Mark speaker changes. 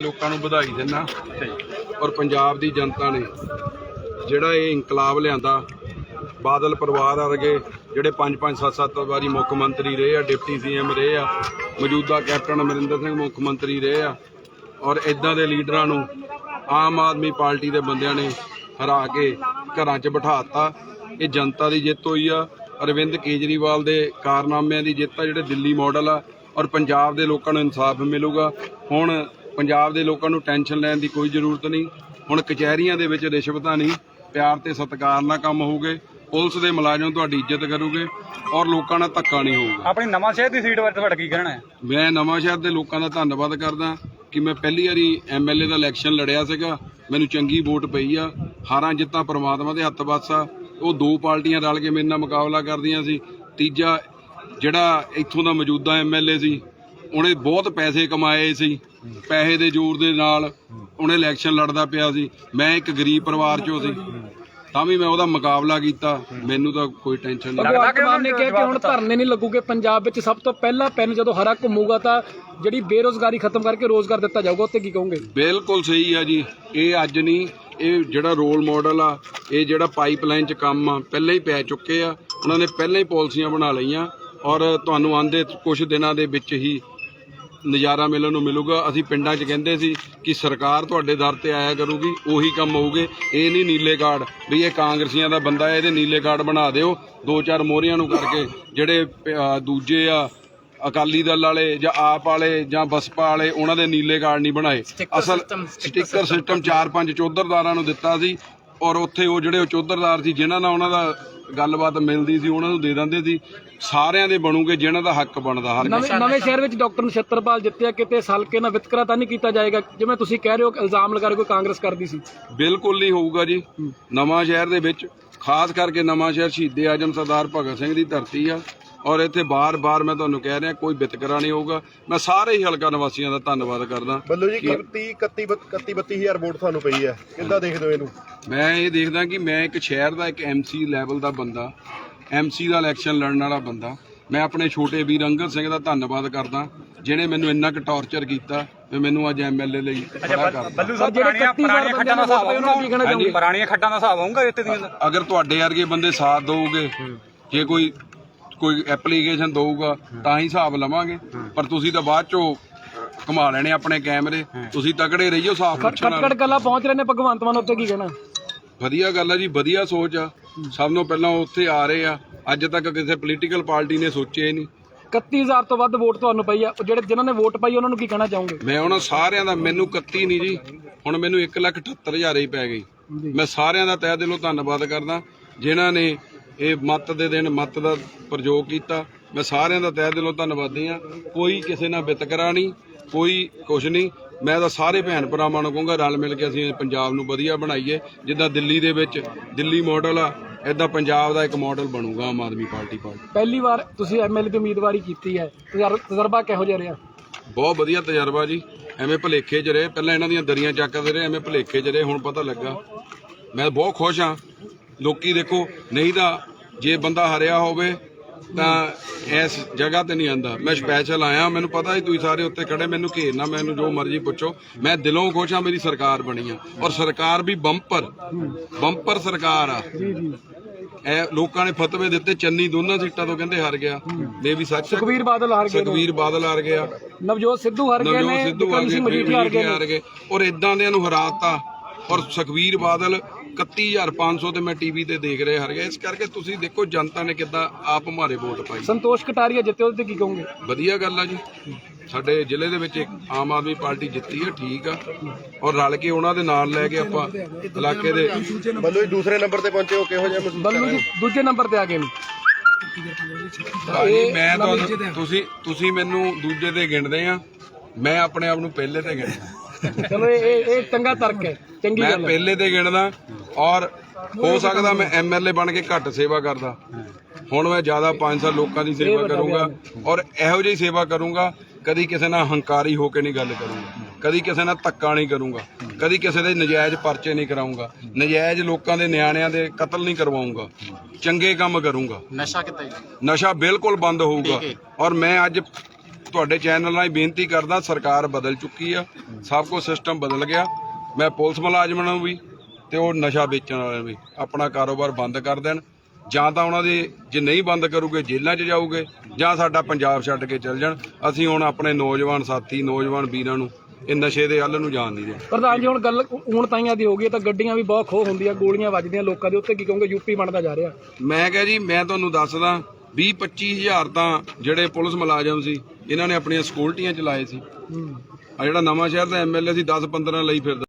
Speaker 1: ਲੋਕਾਂ ਨੂੰ ਵਧਾਈ ਦਿੰਦਾ ਔਰ ਪੰਜਾਬ ਦੀ ਜਨਤਾ ਨੇ ਜਿਹੜਾ ਇਹ ਇਨਕਲਾਬ ਲਿਆਂਦਾ, ਬਾਦਲ ਪਰਿਵਾਰ ਵਰਗੇ ਜਿਹੜੇ 5-5 7-7 ਵਾਰੀ ਮੁੱਖ ਮੰਤਰੀ ਰਹੇ ਆ, ਡਿਪਟੀ ਸੀਐਮ ਰਹੇ ਆ, ਮੌਜੂਦਾ ਕੈਪਟਨ ਅਮਰਿੰਦਰ ਸਿੰਘ ਮੁੱਖ ਮੰਤਰੀ ਰਹੇ ਆ ਔਰ ਇਦਾਂ ਦੇ ਲੀਡਰਾਂ ਨੂੰ ਆਮ ਆਦਮੀ ਪਾਰਟੀ ਦੇ ਬੰਦਿਆਂ ਨੇ ਹਰਾ ਕੇ ਘਰਾਂ 'ਚ ਬਿਠਾਤਾ ਇਹ ਜਨਤਾ ਦੀ ਜਿੱਤ ਹੋਈ ਆ। ਅਰਵਿੰਦ ਕੇਜਰੀਵਾਲ ਦੇ ਕਾਰਨਾਮਿਆਂ ਦੀ ਜਿੱਤ ਆ, ਜਿਹੜੇ ਦਿੱਲੀ ਮਾਡਲ ਆ ਔਰ ਪੰਜਾਬ ਦੇ ਲੋਕਾਂ ਨੂੰ ਇਨਸਾਫ ਮਿਲੂਗਾ। ਹੁਣ ਪੰਜਾਬ ਦੇ ਲੋਕਾਂ ਨੂੰ ਟੈਨਸ਼ਨ ਲੈਣ ਦੀ ਕੋਈ ਜ਼ਰੂਰਤ ਨਹੀਂ। ਹੁਣ ਕਚਹਿਰੀਆਂ ਦੇ ਵਿੱਚ ਰਿਸ਼ਵਤਾਂ ਨਹੀਂ ਪਿਆਰ ਤੇ ਸਤਿਕਾਰ ਨਾਲ ਕੰਮ ਹੋਊਗੇ ਪੁਲਿਸ ਦੇ ਮੁਲਾਜ਼ਮ ਤੁਹਾਡੀ ਇੱਜ਼ਤ ਕਰੂਗੇ ਔਰ ਲੋਕਾਂ ਨਾਲ ਧੱਕਾ ਨਹੀਂ ਹੋਊਗਾ।
Speaker 2: ਆਪਣੀ ਨਵਾਂ ਸ਼ਹਿਰ ਦੀ ਸੀਟ ਬਾਰੇ ਤੁਹਾਡਾ ਕੀ ਕਹਿਣਾ ਹੈ?
Speaker 1: ਮੈਂ ਨਵਾਂ ਸ਼ਹਿਰ ਦੇ ਲੋਕਾਂ ਦਾ ਧੰਨਵਾਦ ਕਰਦਾ ਕਿ ਮੈਂ ਪਹਿਲੀ ਵਾਰੀ ਐਮਐਲਏ ਦਾ ਇਲੈਕਸ਼ਨ ਲੜਿਆ ਸੀਗਾ। ਮੈਨੂੰ ਚੰਗੀ ਵੋਟ ਪਈ ਆ। ਹਾਰਾਂ ਜਿੱਤਾਂ ਪ੍ਰਮਾਤਮਾ ਦੇ ਹੱਥ ਵੱਸ ਆ। ਉਹ ਦੋ ਪਾਰਟੀਆਂ ਰਲ ਕੇ ਮੇਰੇ ਨਾਲ ਮੁਕਾਬਲਾ ਕਰਦੀਆਂ ਸੀ। ਤੀਜਾ ਜਿਹੜਾ ਇੱਥੋਂ ਦਾ ਮੌਜੂਦਾ ਐਮਐਲਏ ਸੀ ਉਹਨੇ ਬਹੁਤ ਪੈਸੇ ਕਮਾਏ ਸੀ ਪੈਸੇ ਦੇ ਜ਼ੋਰ ਦੇ ਨਾਲ ਉਹਨੇ ਇਲੈਕਸ਼ਨ ਲੜਦਾ ਪਿਆ ਸੀ। ਮੈਂ ਇੱਕ ਗਰੀਬ ਪਰਿਵਾਰ ਚੋਂ ਸੀ ਤਾਂ ਵੀ ਮੈਂ ਉਹਦਾ ਮੁਕਾਬਲਾ ਕੀਤਾ। ਮੈਨੂੰ ਤਾਂ ਕੋਈ ਟੈਨਸ਼ਨ ਨਹੀਂ।
Speaker 3: ਭਗਵੰਤ ਮਾਨ ਨੇ ਕਿਹਾ ਕਿ ਹੁਣ ਧਰਨੇ ਨਹੀਂ ਲੱਗੂਗੇ। ਪੰਜਾਬ ਵਿੱਚ ਸਭ ਤੋਂ ਪਹਿਲਾ ਪੈਨ ਜਦੋਂ ਹਰਾ ਘੁੰਮੂਗਾ ਤਾਂ ਜਿਹੜੀ ਬੇਰੋਜ਼ਗਾਰੀ ਖਤਮ ਕਰਕੇ ਰੋਜ਼ਗਾਰ ਦਿੱਤਾ ਜਾਊਗਾ ਉੱਤੇ ਕੀ ਕਹੋਗੇ?
Speaker 1: ਬਿਲਕੁਲ ਸਹੀ ਆ ਜੀ। ਇਹ ਅੱਜ ਨਹੀਂ ਇਹ ਜਿਹੜਾ ਰੋਲ ਮਾਡਲ ਆ ਇਹ ਜਿਹੜਾ ਪਾਈਪਲਾਈਨ 'ਚ ਕੰਮ ਆ ਪਹਿਲਾਂ ਹੀ ਪੈ ਚੁੱਕੇ ਆ। ਉਹਨਾਂ ਨੇ ਪਹਿਲਾਂ ਹੀ ਪਾਲਿਸੀਆਂ ਬਣਾ ਲਈਆਂ ਔਰ ਤੁਹਾਨੂੰ ਆਂਦੇ ਕੁਝ ਦਿਨਾਂ ਦੇ ਵਿੱਚ ਹੀ ਨਜ਼ਾਰਾ ਮਿਲਣ ਨੂੰ ਮਿਲੂਗਾ। ਅਸੀਂ ਪਿੰਡਾਂ 'ਚ ਕਹਿੰਦੇ ਸੀ ਕਿ ਸਰਕਾਰ ਤੁਹਾਡੇ ਦਰ ਤੇ ਆਇਆ ਕਰੂਗੀ ਉਹੀ ਕੰਮ ਹੋਊਗੇ। ਇਹ ਨਹੀਂ ਨੀਲੇ ਕਾਰਡ ਵੀ ਇਹ ਕਾਂਗਰਸੀਆਂ ਦਾ ਬੰਦਾ ਹੈ ਇਹਦੇ ਨੀਲੇ ਕਾਰਡ ਬਣਾ ਦਿਓ। ਦੋ ਚਾਰ ਮੋਹਰੀਆਂ ਨੂੰ ਕਰਕੇ ਜਿਹੜੇ ਦੂਜੇ ਆ ਅਕਾਲੀ ਦਲ ਵਾਲੇ ਜਾਂ ਆਪ ਵਾਲੇ ਜਾਂ ਬਸਪਾ ਵਾਲੇ ਉਹਨਾਂ ਦੇ ਨੀਲੇ ਕਾਰਡ ਨਹੀਂ ਬਣਾਏ। ਅਸਲ ਸਟicker ਸਿਸਟਮ 4-5 ਚੌਧਰਦਾਰਾਂ ਨੂੰ ਦਿੱਤਾ ਸੀ ਔਰ ਉੱਥੇ ਉਹ ਜਿਹੜੇ ਉਹ ਚੌਧਰਦਾਰ ਸੀ ਜਿਨ੍ਹਾਂ ਨਾਲ ਉਹਨਾਂ ਦਾ ਗੱਲਬਾਤ ਮਿਲਦੀ ਸੀ ਉਹਨਾਂ ਨੂੰ ਦੇ ਦਿੰਦੇ ਸੀ। ਸਾਰਿਆਂ ਦੇ ਬਣੂਗੇ ਜਿਨ੍ਹਾਂ ਦਾ ਹੱਕ ਬਣਦਾ ਹਰ
Speaker 3: ਨਵੇਂ ਨਵੇਂ ਸ਼ਹਿਰ ਵਿੱਚ ਡਾਕਟਰ ਨਛੱਤਰਪਾਲ ਜਿੱਤਿਆ ਕਿਤੇ ਇਸ ਹਲਕੇ ਨਾਲ ਵਿਤਕਰਾ ਤਾਂ ਨਹੀਂ ਕੀਤਾ ਜਾਏਗਾ? ਜਿਵੇਂ ਤੁਸੀਂ ਕਹਿ ਰਹੇ ਹੋ ਇਲਜ਼ਾਮ ਲਗਾ ਰਹੇ ਹੋ ਕਿ ਕਾਂਗਰਸ ਕਰਦੀ ਸੀ।
Speaker 1: ਬਿਲਕੁਲ ਨਹੀਂ ਹੋਊਗਾ ਜੀ। ਨਵਾਂ ਸ਼ਹਿਰ ਦੇ ਵਿੱਚ ਖਾਸ ਕਰਕੇ ਨਵਾਂ ਸ਼ਹਿਰ ਸ਼ਹੀਦੇ ਆਜਮ ਸਰਦਾਰ ਭਗਤ ਸਿੰਘ ਦੀ ਧਰਤੀ ਆ। ਔਰ ਇੱਥੇ ਬਾਰ-ਬਾਰ ਮੈਂ ਤੁਹਾਨੂੰ ਕਹਿ ਰਿਹਾ ਕੋਈ ਵਿਤਕਰਾ ਨਹੀਂ ਹੋਊਗਾ। ਮੈਂ ਸਾਰੇ ਹੀ ਹਲਕਾ ਨਿਵਾਸੀਆਂ ਦਾ ਧੰਨਵਾਦ ਕਰਦਾ
Speaker 4: ਬੱਲੂ ਜੀ 31 31 31 32000 ਵੋਟ ਤੁਹਾਨੂੰ ਪਈ ਹੈ। ਕਿੱਦਾਂ ਦੇਖਦੇ ਹੋ ਇਹਨੂੰ?
Speaker 1: ਮੈਂ ਇਹ ਦੇਖਦਾ ਕਿ ਮੈਂ ਇੱਕ ਸ਼ਹਿਰ ਦਾ ਇੱਕ ਐਮਸੀ ਲੈਵਲ ਦਾ ਬੰਦਾ ਐਮਸੀ ਦਾ ਇਲੈਕਸ਼ਨ ਲੜਨ ਵਾਲਾ ਬੰਦਾ। ਮੈਂ ਆਪਣੇ ਛੋਟੇ ਵੀਰ ਅੰਗਦ ਸਿੰਘ ਦਾ ਧੰਨਵਾਦ ਕਰਦਾ ਜਿਹਨੇ ਮੈਨੂੰ ਇੰਨਾ ਕੁ ਟੌਰਚਰ ਕੀਤਾ ਵੀ ਮੈਨੂੰ ਅੱਜ ਐਮਐਲਏ ਲਈ ਖੜਾ ਕਰਦਾ
Speaker 2: ਬੱਲੂ ਸਾਹਿਬ
Speaker 3: ਜਿਹੜੇ
Speaker 2: ਪੁਰਾਣੀਆਂ
Speaker 3: 31
Speaker 2: ਪੁਰਾਣੀਆਂ ਖੱਡਾਂ ਦਾ ਹਿਸਾਬ
Speaker 3: ਉਹਨਾਂ ਨੂੰ ਕੀ ਕਹਿਣਾ
Speaker 1: ਹਾਂਜੀ।
Speaker 2: ਪੁਰਾਣੀਆਂ ਖੱਡਾਂ ਦਾ ਹਿਸਾਬ ਹੋਊਗਾ ਇੱਥੇ ਦੀਆਂ ਦਾ?
Speaker 1: ਅਗਰ ਤੁਹਾਡੇ ਵਰਗੇ ਬੰਦੇ ਸਾਥ ਦਊਗੇ ਜੇ ਕੋਈ ਕੋਈ ਐਪਲੀਕੇਸ਼ਨ ਦਊਗਾ ਤਾਂ ਹੀ ਹਿਸਾਬ ਲਵਾਂਗੇ। ਪਰ ਤੁਸੀਂ ਤਾਂ ਬਾਅਦ ਚੋਂ ਕਮਾ ਲੈਣੇ ਆਪਣੇ ਕੈਮਰੇ। ਤੁਸੀਂ ਤਕੜੇ ਰਹੀਓ ਸਾਫ਼ ਪੁੱਛਣ
Speaker 3: ਖਟਕੜ
Speaker 1: ਨਾਲ
Speaker 3: ਕਲਾ ਪਹੁੰਚ ਰਹੇ ਨੇ ਭਗਵੰਤ ਮਾਨ ਉੱਤੇ ਕੀ ਕਹਿਣਾ?
Speaker 1: ਵਧੀਆ ਗੱਲ ਆ ਜੀ ਵਧੀਆ ਸੋਚ ਆ। ਸਭ ਤੋਂ ਪਹਿਲਾਂ ਉੱਥੇ ਆ ਰਹੇ ਆ। ਅੱਜ ਤੱਕ ਕਿਸੇ ਪੋਲੀਟੀਕਲ ਪਾਰਟੀ ਨੇ ਸੋਚਿਆ ਹੀ ਨਹੀਂ।
Speaker 3: 31000 ਤੋਂ ਵੱਧ ਵੋਟ ਤੁਹਾਨੂੰ ਪਈ ਆ। ਉਹ ਜਿਹੜੇ ਜਿਨ੍ਹਾਂ ਨੇ ਵੋਟ ਪਾਈ ਉਹਨਾਂ ਨੂੰ ਕੀ ਕਹਿਣਾ ਚਾਹੋਗੇ?
Speaker 1: ਮੈਂ ਉਹਨਾਂ ਸਾਰਿਆਂ ਦਾ ਮੈਨੂੰ 31 ਨਹੀਂ ਜੀ। ਹੁਣ ਮੈਨੂੰ 178000 ਹੀ ਪੈ ਗਈ। ਮੈਂ ਸਾਰਿਆਂ ਦਾ ਤਹਿ ਦਿਲੋਂ ਧੰਨਵਾਦ ਕਰਦਾ। ਜਿਨ੍ਹਾਂ ਨੇ ਇਹ ਮਤ ਦੇ ਦਿਨ ਮਤ ਦਾ ਪ੍ਰਯੋਗ ਕੀਤਾ। ਮੈਂ ਸਾਰਿਆਂ ਦਾ ਤਹਿ ਦਿਲੋਂ ਧੰਨਵਾਦੀ ਆ ਕੋਈ ਕਿਸੇ ਨਾਲ ਵਿਤਕਰਾ ਨਹੀਂ ਕੋਈ ਕੁਛ ਨਹੀਂ। ਮੈਂ ਤਾਂ ਸਾਰੇ ਭੈਣ ਭਰਾਵਾਂ ਨੂੰ ਕਹੂੰਗਾ ਰਲ ਮਿਲ ਕੇ ਅਸੀਂ ਪੰਜਾਬ ਨੂੰ ਵਧੀਆ ਬਣਾਈਏ। ਜਿੱਦਾਂ ਦਿੱਲੀ ਦੇ ਵਿੱਚ ਦਿੱਲੀ ਮਾਡਲ ਆ ਇਦਾਂ ਪੰਜਾਬ ਦਾ ਇੱਕ ਮਾਡਲ ਬਣੂਗਾ ਆਮ ਆਦਮੀ ਪਾਰਟੀ ਪਾਰਟੀ।
Speaker 3: ਪਹਿਲੀ ਵਾਰ ਤੁਸੀਂ ਐਮਐਲਏ ਦੀ ਉਮੀਦਵਾਰੀ ਕੀਤੀ ਹੈ। ਤਜਰ- ਤਜਰਬਾ ਕਿਹੋ ਜਿਹਾ ਰਿਹਾ?
Speaker 1: ਬਹੁਤ ਵਧੀਆ ਤਜਰਬਾ ਜੀ। ਐਵੇਂ ਭਲੇਖੇ 'ਚ ਰਹੇ। ਪਹਿਲਾਂ ਇਹਨਾਂ ਦੀਆਂ ਦਰੀਆਂ ਚੱਕਦੇ ਰਹੇ ਐਵੇਂ ਭਲੇਖੇ 'ਚ ਰਹੇ। ਹੁਣ ਪਤਾ ਲੱਗਾ। ਮੈਂ ਬਹੁਤ ਖੁਸ਼ ਹਾਂ। ਲੋਕੀ ਦੇਖੋ ਨਹੀਂ ਤਾਂ ਜੇ ਬੰਦਾ ਹਰਿਆ ਹੋਵੇ ਤਾਂ ਇਸ ਜਗ੍ਹਾ ਤੇ ਨਹੀਂ ਆਂਦਾ। ਮੈਂ ਸਪੈਸ਼ਲ ਆਇਆ ਮੈਨੂੰ ਪਤਾ ਹੀ ਤੁਸੀਂ ਸਾਰੇ ਉੱਤੇ ਖੜੇ ਮੈਨੂੰ ਘੇਰਨਾ ਮੈਨੂੰ ਜੋ ਮਰਜ਼ੀ ਪੁੱਛੋ। ਮੈਂ ਦਿਲੋਂ ਖੁਸ਼ ਹਾਂ ਮੇਰੀ ਸਰਕਾਰ ਬਣੀ ਆ। ਔਰ ਸਰਕਾਰ ਵੀ ਬੰਪਰ ਬੰਪਰ ਸਰਕਾਰ ਆ। ਇਹ ਲੋਕਾਂ ਨੇ ਫਤਵੇ ਦਿੱਤੇ ਚੰਨੀ ਦੋਨਾਂ ਸੀਟਾਂ ਤੋਂ ਕਹਿੰਦੇ ਹਾਰ ਗਿਆ। ਇਹ ਵੀ ਸੱਚ ਹੈ।
Speaker 3: ਸੁਖਬੀਰ ਬਾਦਲ ਹਾਰ ਗਏ ਨੇ।
Speaker 1: ਸੁਖਬੀਰ ਬਾਦਲ ਹਾਰ ਗਿਆ।
Speaker 3: ਨਵਜੋਤ ਸਿੱਧੂ ਹਾਰ ਗਏ
Speaker 1: ਨਵਜੋਤ
Speaker 3: ਨੇ
Speaker 1: ਸਿੱਧੂ ਆ
Speaker 3: ਵਿਕਰਮ
Speaker 1: ਗਏ
Speaker 3: ਸਿੰਘ ਮਜੀਠੀਆ ਹਾਰ ਗਏ ਨੇ
Speaker 1: ਹਾਰ ਗਏ। ਔਰ ਇਦਾਂ ਦੇ ਨੂੰ ਹਰਾਤਾ। ਔਰ ਸੁਖਵੀਰ ਬਾਦਲ 31500 ਤੇ ਮੈਂ ਟੀਵੀ ਤੇ ਦੇਖ ਰਿਹਾ ਹਰ ਗਿਆ। ਇਸ ਕਰਕੇ ਤੁਸੀਂ ਦੇਖੋ ਜਨਤਾ ਨੇ ਕਿੱਦਾਂ ਆਪ ਹਮਾਰੇ ਵੋਟ ਪਾਈ।
Speaker 3: ਸੰਤੋਸ਼ ਕਟਾਰੀਆ ਜਿੱਤੇ ਉਹਦੇ ਤੇ ਕੀ ਕਹੋਗੇ?
Speaker 1: ਵਧੀਆ ਗੱਲ ਆ ਜੀ। ਸਾਡੇ ਜ਼ਿਲ੍ਹੇ ਦੇ ਵਿੱਚ ਇੱਕ ਆਮ ਆਦਮੀ ਪਾਰਟੀ ਜਿੱਤੀ ਹੈ ਠੀਕ ਆ। ਔਰ ਰਲ ਕੇ ਉਹਨਾਂ ਦੇ ਨਾਲ ਲੈ ਕੇ ਆਪਾਂ ਇਲਾਕੇ ਦੇ
Speaker 4: ਬੱਲੂ ਜੀ ਦੂਸਰੇ ਨੰਬਰ ਤੇ ਪਹੁੰਚੇ ਹੋ ਕਿਹੋ ਜਿਹਾ ਮਹਿਸੂਸ
Speaker 3: ਬੱਲੂ ਜੀ ਦੂਜੇ ਨੰਬਰ ਤੇ ਆ ਗਏ ਨੇ।
Speaker 1: ਭਾਜੀ ਮੈਂ ਤੁਹਾਨੂੰ ਤੁਸੀਂ ਤੁਸੀਂ ਮੈਨੂੰ ਦੂਜੇ ਤੇ ਗਿਣਦੇ ਆ। ਮੈਂ ਆਪਣੇ ਆਪ ਨੂੰ ਪਹਿਲੇ ਤੇ ਗਿਣਦਾ।
Speaker 3: ਚਲੋ ਇਹ ਇਹ ਇਹ ਚੰਗਾ ਤਰਕ ਹੈ ਚੰਗੀ
Speaker 1: ਮੈਂ
Speaker 3: ਗੱਲ ਹੈ।
Speaker 1: ਪਹਿਲੇ ਤੇ ਗਿਣਦਾ ਔਰ ਹੋ ਸਕਦਾ ਮੈਂ ਐਮਐਲਏ ਬਣ ਕੇ ਘੱਟ ਸੇਵਾ ਕਰਦਾ। ਹੁਣ ਮੈਂ ਜ਼ਿਆਦਾ 5 ਸਾਲ ਲੋਕਾਂ ਦੀ ਸੇਵਾ ਕਰੂੰਗਾ ਔਰ ਇਹੋ ਜਿਹੀ ਸੇਵਾ ਕਰੂੰਗਾ ਕਦੀ ਕਿਸੇ ਨਾਲ ਹੰਕਾਰੀ ਹੋ ਕੇ ਨਹੀਂ ਗੱਲ ਕਰੂੰਗਾ ਕਦੀ ਕਿਸੇ ਨਾਲ ਧੱਕਾ ਨਹੀਂ ਕਰੂੰਗਾ ਕਦੀ ਕਿਸੇ ਦੇ ਨਜਾਇਜ਼ ਪਰਚੇ ਨਹੀਂ ਕਰਾਉਂਗਾ ਨਜਾਇਜ਼ ਲੋਕਾਂ ਦੇ ਨਿਆਣਿਆਂ ਦੇ ਕਤਲ ਨਹੀਂ ਕਰਵਾਉਂਗਾ ਚੰਗੇ ਕੰਮ ਕਰੂੰਗਾ।
Speaker 5: ਨਸ਼ਾ ਜੀ?
Speaker 1: ਨਸ਼ਾ ਬਿਲਕੁਲ ਬੰਦ ਹੋਊਗਾ ਔਰ ਮੈਂ ਅੱਜ ਤੁਹਾਡੇ ਚੈਨਲ ਨਾਲ ਹੀ ਬੇਨਤੀ ਕਰਦਾ ਸਰਕਾਰ ਬਦਲ ਚੁੱਕੀ ਆ ਸਭ ਕੁਝ ਸਿਸਟਮ ਬਦਲ ਗਿਆ। ਮੈਂ ਪੁਲਿਸ ਮੁਲਾਜ਼ਮਾਂ ਨੂੰ ਵੀ ਤੇ ਉਹ ਨਸ਼ਾ ਵੇਚਣ ਵਾਲਿਆਂ ਨੂੰ ਵੀ ਆਪਣਾ ਕਾਰੋਬਾਰ ਬੰਦ ਕਰ ਦੇਣ। ਜਾਂ ਤਾਂ ਉਹਨਾਂ ਦੇ ਜੇ ਨਹੀਂ ਬੰਦ ਕਰੂਗੇ ਜੇਲ੍ਹਾਂ 'ਚ ਜਾਊਗੇ ਜਾਂ ਸਾਡਾ ਪੰਜਾਬ ਛੱਡ ਕੇ ਚੱਲ ਜਾਣ। ਅਸੀਂ ਹੁਣ ਆਪਣੇ ਨੌਜਵਾਨ ਸਾਥੀ ਨੌਜਵਾਨ ਵੀਰਾਂ ਨੂੰ ਇਹ ਨਸ਼ੇ ਦੇ ਹੱਲ ਨੂੰ ਜਾਣ ਨਹੀਂ ਦੇਣਾ।
Speaker 3: ਪ੍ਰਧਾਨ ਜੀ ਹੁਣ ਗੱਲ ਹੁਣ ਤਾਈਆਂ ਦੀ ਹੋ ਗਈ ਤਾਂ ਗੱਡੀਆਂ ਵੀ ਬਹੁਤ ਖੋਹ ਹੁੰਦੀਆਂ ਗੋਲੀਆਂ ਵੱਜਦੀਆਂ ਲੋਕਾਂ ਦੇ ਉੱਤੇ ਕੀ ਕਹੋਗੇ ਯੂਪੀ ਬਣਦਾ ਜਾ ਰਿਹਾ।
Speaker 1: ਮੈਂ ਕਿਹਾ ਜੀ ਮੈਂ ਤੁਹਾਨੂੰ ਦੱਸਦਾ 20 25 ਹਜ਼ਾਰ ਤਾਂ ਜਿਹੜੇ ਪੁਲਿਸ ਮੁਲਾਜ਼ਮ ਸੀ ਇਹਨਾਂ ਨੇ ਆਪਣੀਆਂ ਸਕਿਉਰਟੀਆਂ ਚਲਾਏ ਸੀ। ਆ ਜਿਹੜਾ ਨਵਾਂ ਸ਼ਹਿਰ ਦਾ ਐਮਐਲਏ ਸੀ 10 15 ਲਈ ਫਿਰਦਾ।